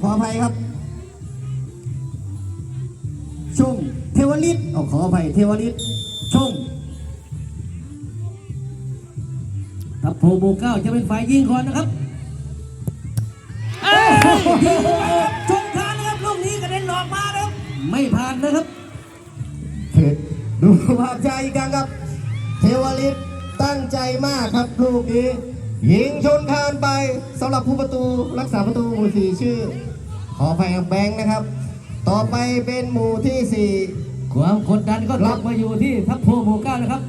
ขออภัยครับชมเทวฤทธิ์เอาขออภัยเทวฤทธิ์ชมทัพโพโบเก้าจะเป็นฝ่ายยิงก่อนนะครับเอ้ยยิงครับชมทานนะครับลูกนี้กระเด็นออกมาครับไม่ผ่านนะครับเถิดดูภาพใจอีกครั้งครับ เทวฤทธิ์ตั้งใจมากครับลูกนี้ ยิงชนคานไปสำหรับผู้ประตูรักษาประตูหมู่สี่ชื่อ ขออภัยครับแบงค์นะครับ ต่อไปเป็นหมู่ที่สี่ความกดดันก็กลับมาอยู่ที่ทัพโพโบเก้านะครับ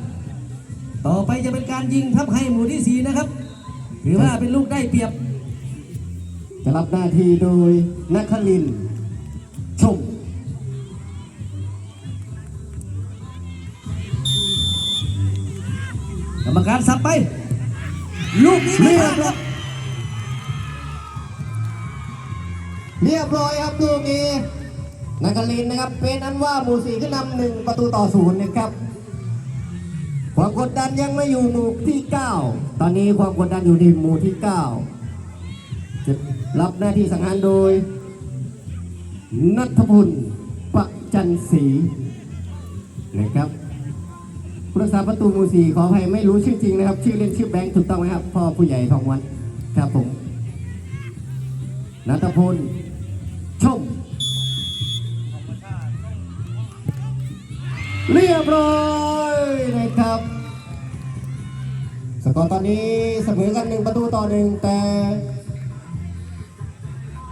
ต่อไปจะเป็นการยิงทัพให้หมู่ที่สี่นะครับถือว่าเป็นลูกได้เปรียบ จะรับหน้าที่โดยนักคลินทร์ชมกรรมการสับไป ลูกนี้ไม่เรียผ่าบร้อยเรียบร้อยครับลูกนี้นักลินนะครับ เป็นอันว่าหมู่สี่ขึ้นนำหนึ่งประตูต่อศูนย์นะครับ ความกดดันยังไม่อยู่หมู่ที่ 9 ตอนนี้ความกดดันอยู่ที่หมู่ที่ 9 จะรับหน้าที่สังหารโดย นัทพลประจันศรีนะครับ ผู้รักษาประตูมูสีขออภัยไม่รู้ชื่อจริงนะครับ ชื่อเล่นชื่อแบงค์ถูกต้องไหมครับพ่อผู้ใหญ่ทองวันครับผมนัทพลชมเรียบร้อยนะครับ สกอร์ตอนนี้เสมอกันหนึ่งประตูต่อหนึ่งแต่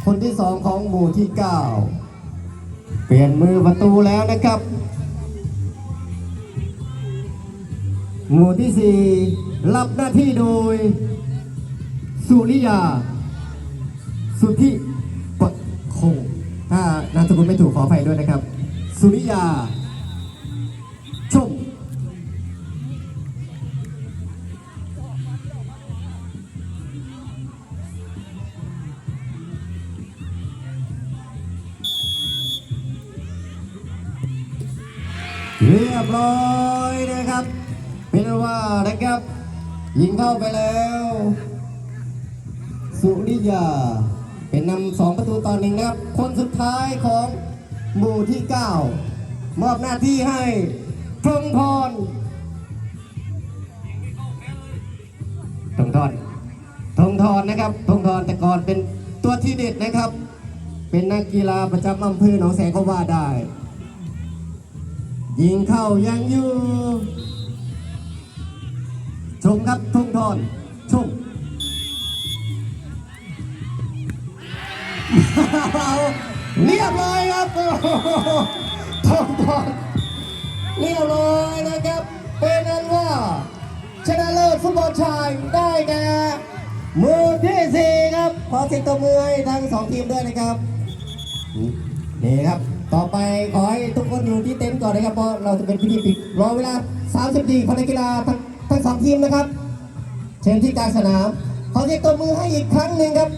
คนที่สองของหมู่ที่9เปลี่ยนมือประตูแล้วนะครับ หมู่ที่4รับหน้าที่โดย สุริยา สุทธิปะคงถ้านามสกุลไม่ถูกขออภัยด้วยนะครับ สุริยา ชม เรียบร้อยนะครับ เป็นว่านะครับยิงเข้าไปแล้ว สุริยา เป็นนำสองประตูต่อหนึ่งนะครับ คนสุดท้ายของหมู่ที่ 9 มอบหน้าที่ให้พงพรทงทอนทงทอนนะครับทงทอนแต่ก่อนเป็นตัวที่เด็ดนะครับ เป็นนักกีฬาประจำอำเภอหนองแสงก็ว่าได้ ยิงเข้ายังอยู่ ชมครับทุ่งทอนชมเอาเรียบร้อยครับทุ่งทอนเรียบร้อยนะครับเป็นนั้นว่า ชนะเลิศฟุตบอลชายได้แก่มือที่สี่ครับ ขอสียงตบมือทั้งสองทีมด้วยนะครับนี่ครับต่อไปขอให้ทุกคนอยู่ที่เต็นท์ก่อนนะครับเพราะเราจะเป็นพิธีปิดรอเวลา 30นาทีของนักกีฬาทั้ง สองทีมนะครับ เชิญที่กลางสนาม ขอเรียกตัวมือให้อีกครั้งหนึ่งครับ